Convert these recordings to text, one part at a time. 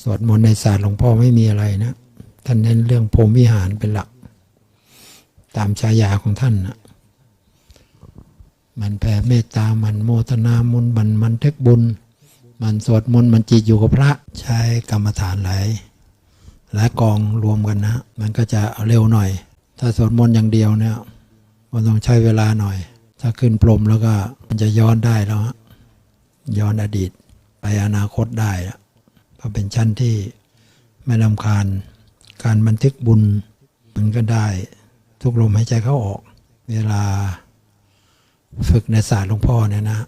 สวดมนต์ในศาสตร์หลวงพ่อไม่มีอะไรนะท่านเน้นเรื่องพรหมวิหารเป็นหลัก ตามฉายาของท่านนะมันแผ่เมตตา มันโมทนามุนมันมันเทึกบุญ มันสวดมนต์มันจิตอยู่กับพระใช้กรรมฐานหลายหลายกองรวมกันนะ มันก็จะเร็วหน่อย ถ้าสวดมนต์อย่างเดียวเนี่ยมันต้องใช้เวลาหน่อย ถ้าขึ้นพรหมแล้วก็มันจะย้อนได้แล้วฮะย้อนอดีต ไปอนาคตได้แล้ว เพราะเป็นชั้นที่ไม่ลำคาญ การบันทึกบุญมันก็ได้ทุกลมหายใจเข้าออก เวลาฝึกในศาสตร์หลวงพ่อเนี่ยนะ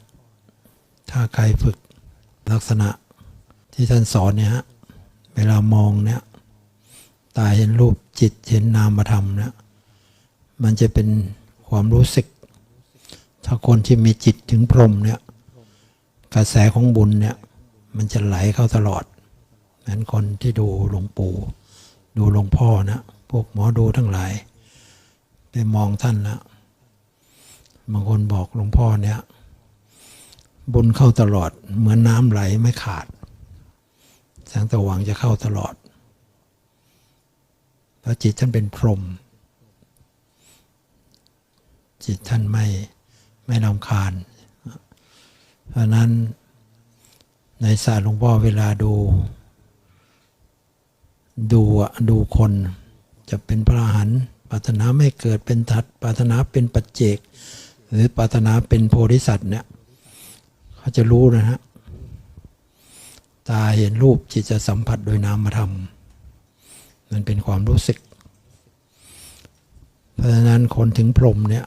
ถ้าใครฝึกลักษณะที่ท่านสอนเนี่ยฮะเวลามองเนี่ยตาเห็นรูปจิตเห็นนามธรรมเนี่ยมันจะเป็นความรู้สึก ถ้าคนที่มีจิตถึงพรมเนี่ยกระแสของบุญเนี่ยมันจะไหลเข้าตลอด เหมือนคนที่ดูหลวงปู่ ดูหลวงพ่อนะพวกหมอดูทั้งหลายไปมองท่านแล้วบางคนบอกหลวงพ่อเนี่ย บุญเข้าตลอด เหมือนน้ำไหลไม่ขาดแสงสว่างจะเข้าตลอดเพราะจิตท่านเป็นพรหมจิตท่านไม่ไม่ลำคาญ เพราะนั้นในศาสตร์หลวงพ่อเวลาดู ดูอะดูคน จะเป็นพระอรหันต์ปรารถนาไม่เกิดเป็นทัดปรารถนาเป็นปัจเจก หรือปรารถนาเป็นโพธิสัตว์เนี่ยเขาจะรู้นะฮะตาเห็นรูปจิตจะสัมผัสโดยนามธรรมมันเป็นความรู้สึก เพราะฉะนั้นคนถึงพรมเนี่ย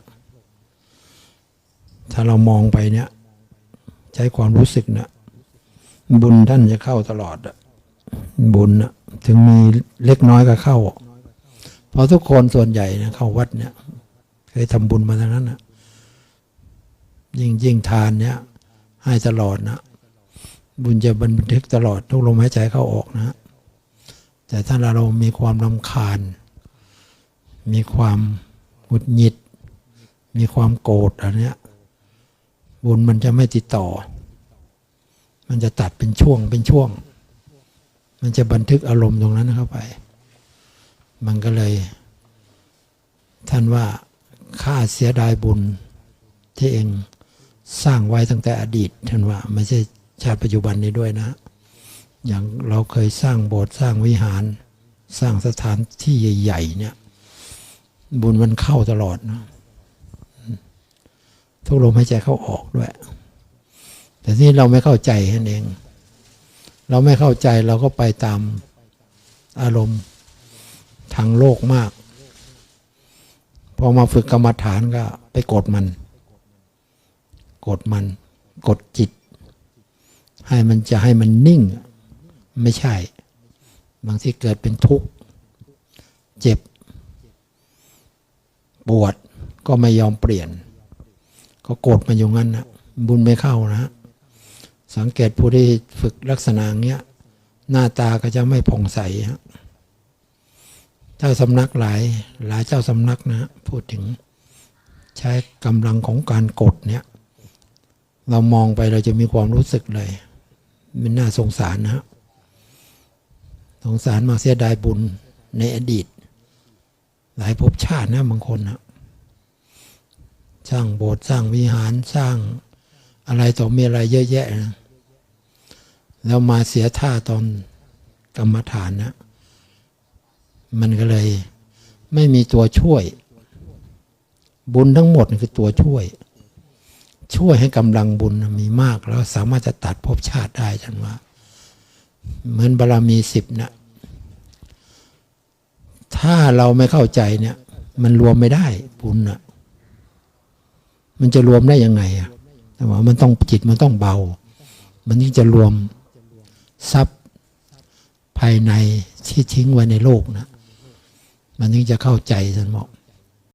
ถ้าเรามองไปเนี่ย ใช้ความรู้สึกเนี่ยบุญท่านจะเข้าตลอดอะบุญนะ ถึงมีเล็กน้อยก็เข้าเพราะทุกคนส่วนใหญ่นะเข้าวัดเนี่ยเคยทำบุญมาทั้งนั้นนะยิ่งยิ่งทานเนี่ย ให้ตลอดนะบุญจะบันทึกตลอดทุกลมหายใจเข้าออกนะ แต่ถ้าเรามีความรำคาญ มีความหงุดหงิด มีความโกรธอันเนี้ย บุญมันจะไม่ติดต่อ มันจะตัดเป็นช่วงเป็นช่วง มันจะบันทึกอารมณ์ตรงนั้นเข้าไป มันก็เลย ท่านว่าข้าเสียดายบุญที่เองสร้างไว้ตั้งแต่อดีต ท่านว่า ไม่ใช่ชาติปัจจุบันนี้ด้วยนะ อย่างเราเคยสร้างโบสถ์สร้างวิหาร สร้างสถานที่ใหญ่ๆเนี่ย บุญมันเข้าตลอดนะทุกลมหายใจเข้าออกด้วย แต่ที่เราไม่เข้าใจนั่นเอง เราไม่เข้าใจเราก็ไปตามอารมณ์ทางโลกมาก พอมาฝึกกรรมฐานก็ไปกดมัน กดมัน กดจิต ให้มันจะให้มันนิ่ง ไม่ใช่ บางที่เกิดเป็นทุกข์ เจ็บ ปวดก็ไม่ยอมเปลี่ยน ก็กดมันอยู่งั้นนะบุญไม่เข้านะ สังเกตผู้ที่ฝึกลักษณะเงี้ย หน้าตาก็จะไม่ผ่องใสฮะเจ้าสำนักหลายหลายเจ้าสำนักนะพูดถึงใช้กำลังของการกดเนี่ย เรามองไปเราจะมีความรู้สึกเลยมันน่าสงสารนะฮะสงสารมาเสียดายบุญในอดีต หลายภพชาตินะบางคนนะสร้างโบสถ์สร้างวิหารสร้าง อะไรต่อมีอะไรเยอะแยะนะแล้วมาเสียท่าตอนกรรมฐานนะมันก็เลย ไม่มีตัวช่วย บุญทั้งหมดคือตัวช่วย ช่วยให้กำลังบุญมีมากแล้วสามารถจะตัดภพชาติได้ฉันว่า เหมือนบารรมีสิบนะถ้าเราไม่เข้าใจเนี่ย มันรวมไม่ได้บุญนะมันจะรวมได้ยังไงอะ แต่ว่ามันต้องจิตมันต้องเบา มันนึงจะรวมทรัพย์ภายในที่ทิ้งไว้ในโลกนะ มันนึงจะเข้าใจท่านบอก